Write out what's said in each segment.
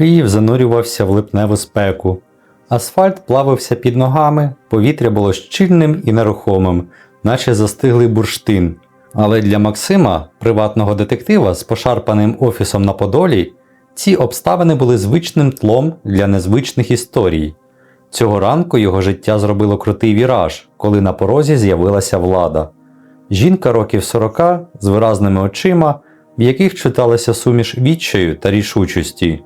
Київ занурювався в липневу спеку. Асфальт плавився під ногами, повітря було щільним і нерухомим, наче застиглий бурштин. Але для Максима, приватного детектива з пошарпаним офісом на Подолі, ці обставини були звичним тлом для незвичних історій. Цього ранку його життя зробило крутий віраж, коли на порозі з'явилася влада. Жінка років 40 з виразними очима, в яких читалася суміш відчаю та рішучості.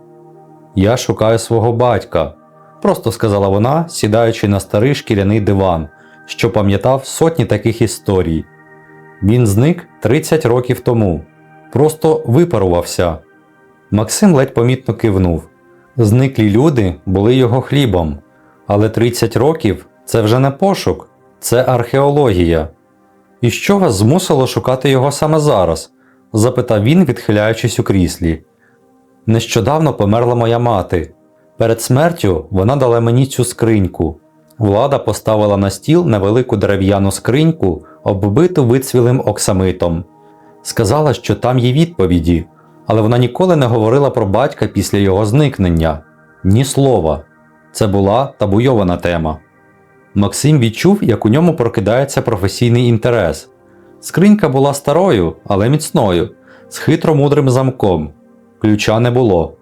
Я шукаю свого батька, просто сказала вона, сідаючи на старий шкіряний диван, що пам'ятав сотні таких історій. Він зник 30 років тому, просто випарувався. Максим ледь помітно кивнув. Зниклі люди були його хлібом, але 30 років це вже не пошук, це археологія. І що вас змусило шукати його саме зараз? запитав він, відхиляючись у кріслі. Нещодавно померла моя мати. Перед смертю вона дала мені цю скриньку. Влада поставила на стіл невелику дерев'яну скриньку, оббиту вицвілим оксамитом. Сказала, що там є відповіді, але вона ніколи не говорила про батька після його зникнення. Ні слова. Це була табуйована тема. Максим відчув, як у ньому прокидається професійний інтерес. Скринька була старою, але міцною, з хитро мудрим замком. Ключа не було.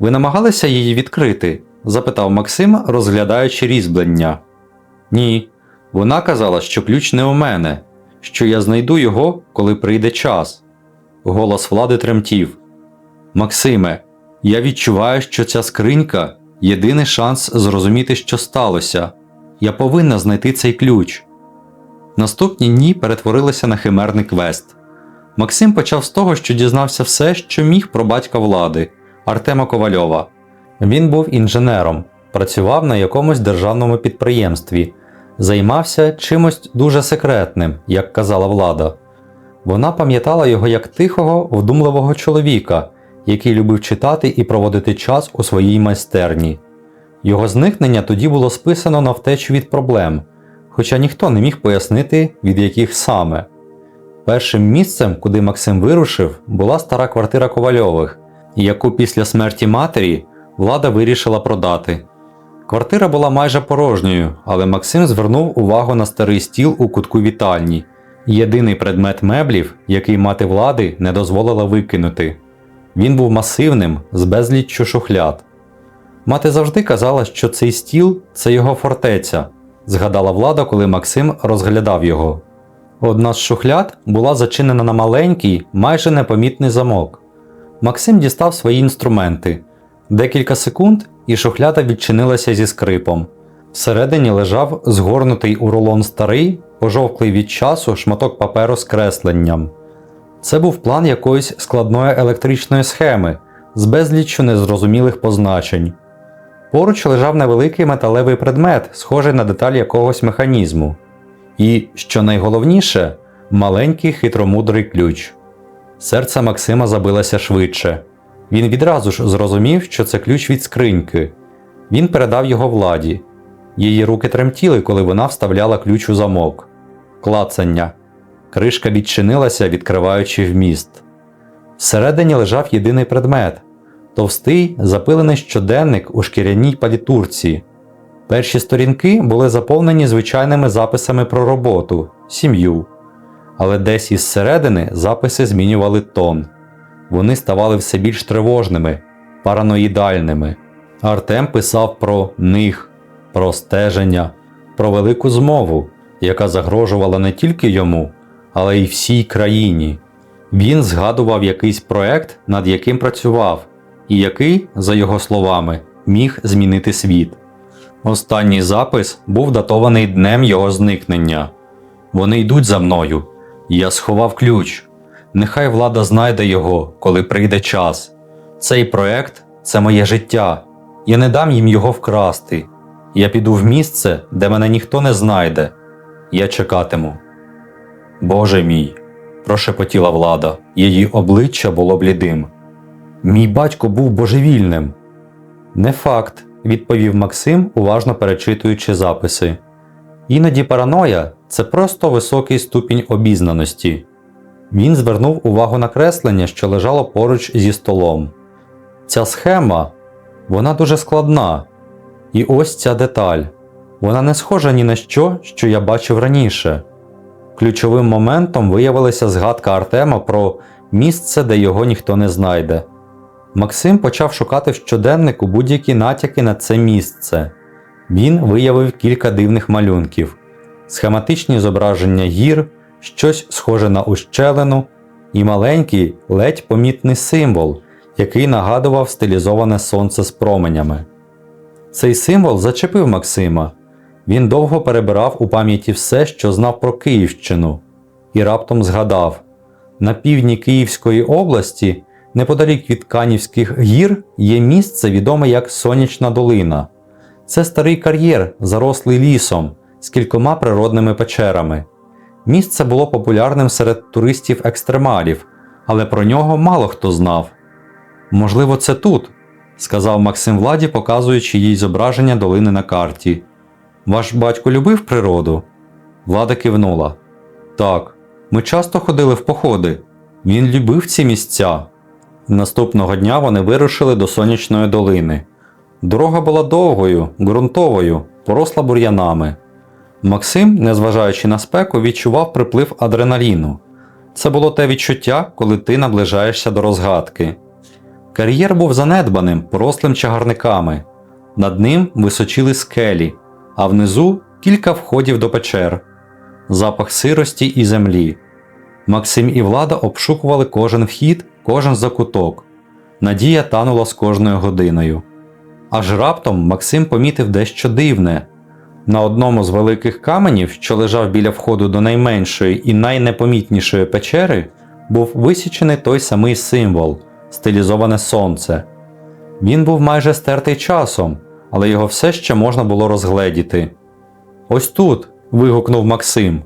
Ви намагалися її відкрити? запитав Максим, розглядаючи різьблення. Ні. Вона казала, що ключ не у мене, що я знайду його, коли прийде час. Голос влади тремтів. Максиме, я відчуваю, що ця скринька єдиний шанс зрозуміти, що сталося. Я повинна знайти цей ключ. Наступні дні перетворилися на химерний квест. Максим почав з того, що дізнався все, що міг про батька влади Артема Ковальова. Він був інженером, працював на якомусь державному підприємстві, займався чимось дуже секретним, як казала влада. Вона пам'ятала його як тихого, вдумливого чоловіка, який любив читати і проводити час у своїй майстерні. Його зникнення тоді було списано на втечу від проблем, хоча ніхто не міг пояснити, від яких саме. Першим місцем, куди Максим вирушив, була стара квартира Ковальових, яку після смерті матері влада вирішила продати. Квартира була майже порожньою, але Максим звернув увагу на старий стіл у кутку вітальні єдиний предмет меблів, який мати влади не дозволила викинути. Він був масивним, з безліччю шухляд. Мати завжди казала, що цей стіл це його фортеця, згадала влада, коли Максим розглядав його. Одна з шухляд була зачинена на маленький, майже непомітний замок. Максим дістав свої інструменти. Декілька секунд, і шухляда відчинилася зі скрипом. Всередині лежав згорнутий у рулон старий, пожовклий від часу шматок паперу з кресленням. Це був план якоїсь складної електричної схеми з безліччю незрозумілих позначень. Поруч лежав невеликий металевий предмет, схожий на деталь якогось механізму. І, що найголовніше, маленький хитромудрий ключ. Серце Максима забилося швидше. Він відразу ж зрозумів, що це ключ від скриньки. Він передав його владі. Її руки тремтіли, коли вона вставляла ключ у замок. Клацання. Кришка відчинилася, відкриваючи вміст. Всередині лежав єдиний предмет товстий, запилений щоденник у шкіряній палітурці. Перші сторінки були заповнені звичайними записами про роботу, сім'ю. Але десь із середини записи змінювали тон. Вони ставали все більш тривожними, параноїдальними. Артем писав про них, про стеження, про велику змову, яка загрожувала не тільки йому, але й всій країні. Він згадував якийсь проект, над яким працював, і який, за його словами, міг змінити світ. Останній запис був датований днем його зникнення. Вони йдуть за мною. Я сховав ключ. Нехай влада знайде його, коли прийде час. Цей проект це моє життя. Я не дам їм його вкрасти. Я піду в місце, де мене ніхто не знайде. Я чекатиму. Боже мій, прошепотіла влада, її обличчя було блідим. Мій батько був божевільним. Не факт, відповів Максим, уважно перечитуючи записи. Іноді параноя це просто високий ступінь обізнаності. Він звернув увагу на креслення, що лежало поруч зі столом. Ця схема Вона дуже складна. І ось ця деталь. Вона не схожа ні на що, що я бачив раніше. Ключовим моментом виявилася згадка Артема про місце, де його ніхто не знайде. Максим почав шукати в щоденнику будь-які натяки на це місце. Він виявив кілька дивних малюнків, схематичні зображення гір, щось схоже на ущелину і маленький, ледь помітний символ, який нагадував стилізоване сонце з променями. Цей символ зачепив Максима. Він довго перебирав у пам'яті все, що знав про Київщину, і раптом згадав: на півдні Київської області, неподалік від Канівських гір, є місце відоме як Сонячна долина. Це старий кар'єр, зарослий лісом, з кількома природними печерами. Місце було популярним серед туристів-екстремалів, але про нього мало хто знав. Можливо, це тут, сказав Максим Владі, показуючи їй зображення долини на карті. Ваш батько любив природу? Влада кивнула. Так, ми часто ходили в походи. Він любив ці місця. Наступного дня вони вирушили до сонячної долини. Дорога була довгою, ґрунтовою, поросла бур'янами. Максим, незважаючи на спеку, відчував приплив адреналіну. Це було те відчуття, коли ти наближаєшся до розгадки. Кар'єр був занедбаним, порослим чагарниками. Над ним височили скелі, а внизу кілька входів до печер, запах сирості і землі. Максим і влада обшукували кожен вхід, кожен закуток. Надія танула з кожною годиною. Аж раптом Максим помітив дещо дивне. На одному з великих каменів, що лежав біля входу до найменшої і найнепомітнішої печери, був висічений той самий символ стилізоване сонце. Він був майже стертий часом, але його все ще можна було розгледіти. Ось тут. вигукнув Максим.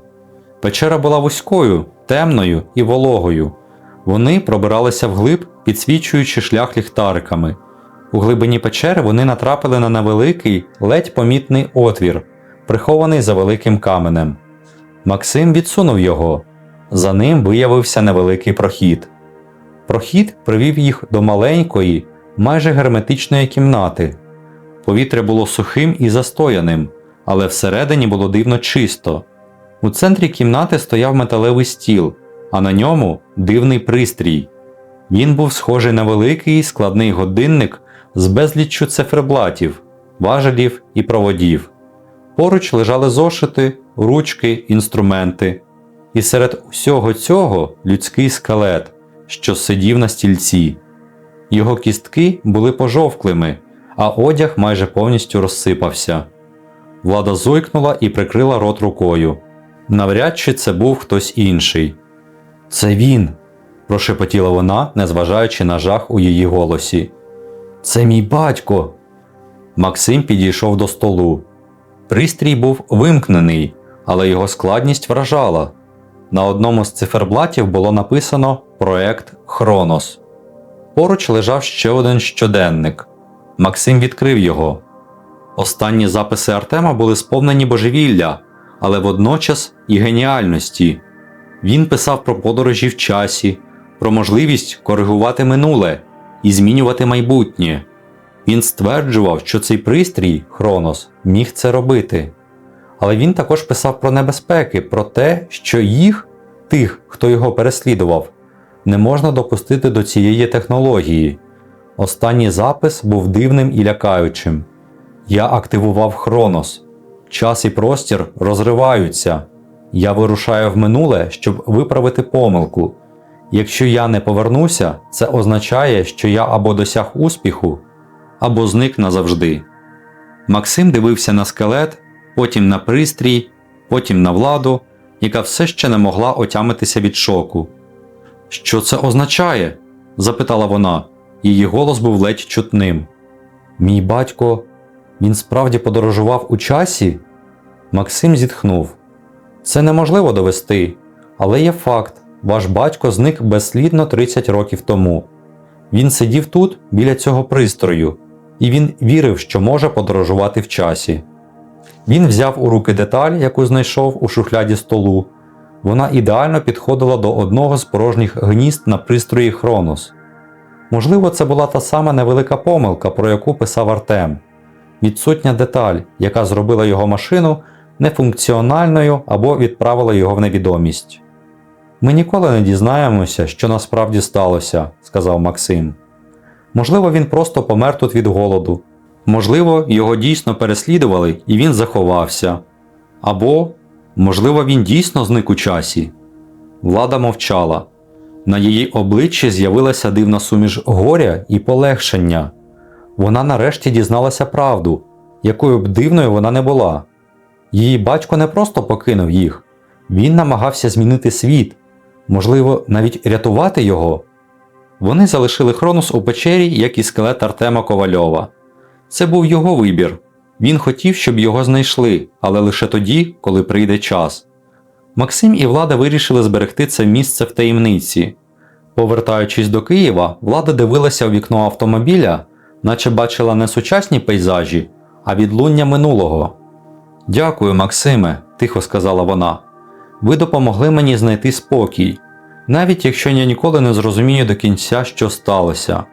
Печера була вузькою, темною і вологою. Вони пробиралися вглиб, підсвічуючи шлях ліхтариками. У глибині печери вони натрапили на невеликий, ледь помітний отвір, прихований за великим каменем. Максим відсунув його. За ним виявився невеликий прохід. Прохід привів їх до маленької, майже герметичної кімнати. Повітря було сухим і застояним, але всередині було дивно чисто. У центрі кімнати стояв металевий стіл, а на ньому дивний пристрій. Він був схожий на великий складний годинник з безліччю циферблатів, важелів і проводів. Поруч лежали зошити, ручки, інструменти. І серед усього цього людський скелет, що сидів на стільці. Його кістки були пожовклими, а одяг майже повністю розсипався. Влада зойкнула і прикрила рот рукою. Навряд чи це був хтось інший. Це він, прошепотіла вона, незважаючи на жах у її голосі. Це мій батько. Максим підійшов до столу. Пристрій був вимкнений, але його складність вражала. На одному з циферблатів було написано Проект Хронос. Поруч лежав ще один щоденник. Максим відкрив його. Останні записи Артема були сповнені божевілля, але водночас і геніальності. Він писав про подорожі в часі, про можливість коригувати минуле і змінювати майбутнє. Він стверджував, що цей пристрій, Хронос, міг це робити. Але він також писав про небезпеки, про те, що їх, тих, хто його переслідував, не можна допустити до цієї технології. Останній запис був дивним і лякаючим. Я активував Хронос. Час і простір розриваються. Я вирушаю в минуле, щоб виправити помилку. Якщо я не повернуся, це означає, що я або досяг успіху, або зник назавжди. Максим дивився на скелет, потім на пристрій, потім на владу, яка все ще не могла отямитися від шоку. Що це означає? запитала вона. Її голос був ледь чутним. Мій батько, він справді подорожував у часі? Максим зітхнув. Це неможливо довести, але є факт: ваш батько зник безслідно 30 років тому. Він сидів тут, біля цього пристрою, і він вірив, що може подорожувати в часі. Він взяв у руки деталь, яку знайшов у шухляді столу. Вона ідеально підходила до одного з порожніх гнізд на пристрої Хронос. Можливо, це була та сама невелика помилка, про яку писав Артем. Відсутня деталь, яка зробила його машину нефункціональною або відправила його в невідомість. Ми ніколи не дізнаємося, що насправді сталося, сказав Максим. Можливо, він просто помер тут від голоду. Можливо, його дійсно переслідували і він заховався. Або, можливо, він дійсно зник у часі. Влада мовчала. На її обличчі з'явилася дивна суміш горя і полегшення. Вона нарешті дізналася правду, якою б дивною вона не була. Її батько не просто покинув їх, він намагався змінити світ, можливо, навіть рятувати його. Вони залишили Хронос у печері, як і скелет Артема Ковальова. Це був його вибір. Він хотів, щоб його знайшли, але лише тоді, коли прийде час. Максим і влада вирішили зберегти це місце в таємниці. Повертаючись до Києва, влада дивилася у вікно автомобіля, наче бачила не сучасні пейзажі, а відлуння минулого. Дякую, Максиме, тихо сказала вона. Ви допомогли мені знайти спокій, навіть якщо я ніколи не зрозумію до кінця, що сталося.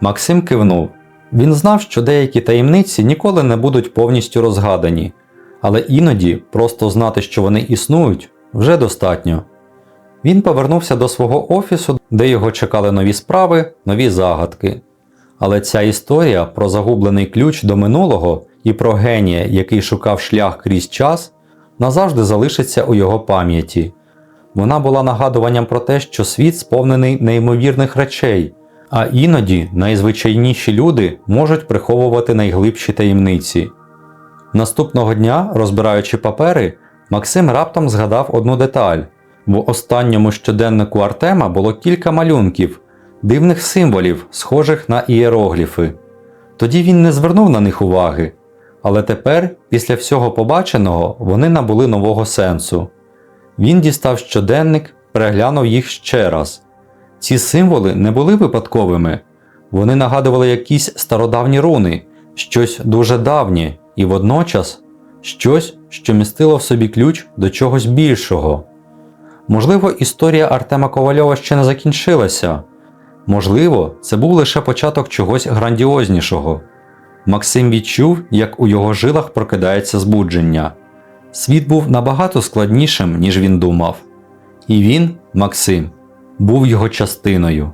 Максим кивнув. Він знав, що деякі таємниці ніколи не будуть повністю розгадані, але іноді просто знати, що вони існують, вже достатньо. Він повернувся до свого офісу, де його чекали нові справи, нові загадки. Але ця історія про загублений ключ до минулого і про генія, який шукав шлях крізь час, назавжди залишиться у його пам'яті. Вона була нагадуванням про те, що світ сповнений неймовірних речей, а іноді найзвичайніші люди можуть приховувати найглибші таємниці. Наступного дня, розбираючи папери, Максим раптом згадав одну деталь. В останньому щоденнику Артема було кілька малюнків, дивних символів, схожих на ієрогліфи. Тоді він не звернув на них уваги, але тепер, після всього побаченого, вони набули нового сенсу. Він дістав щоденник, переглянув їх ще раз. Ці символи не були випадковими, вони нагадували якісь стародавні руни, щось дуже давнє і водночас щось, що містило в собі ключ до чогось більшого. Можливо, історія Артема Ковальова ще не закінчилася. Можливо, це був лише початок чогось грандіознішого. Максим відчув, як у його жилах прокидається збудження. Світ був набагато складнішим, ніж він думав. І він, Максим, був його частиною.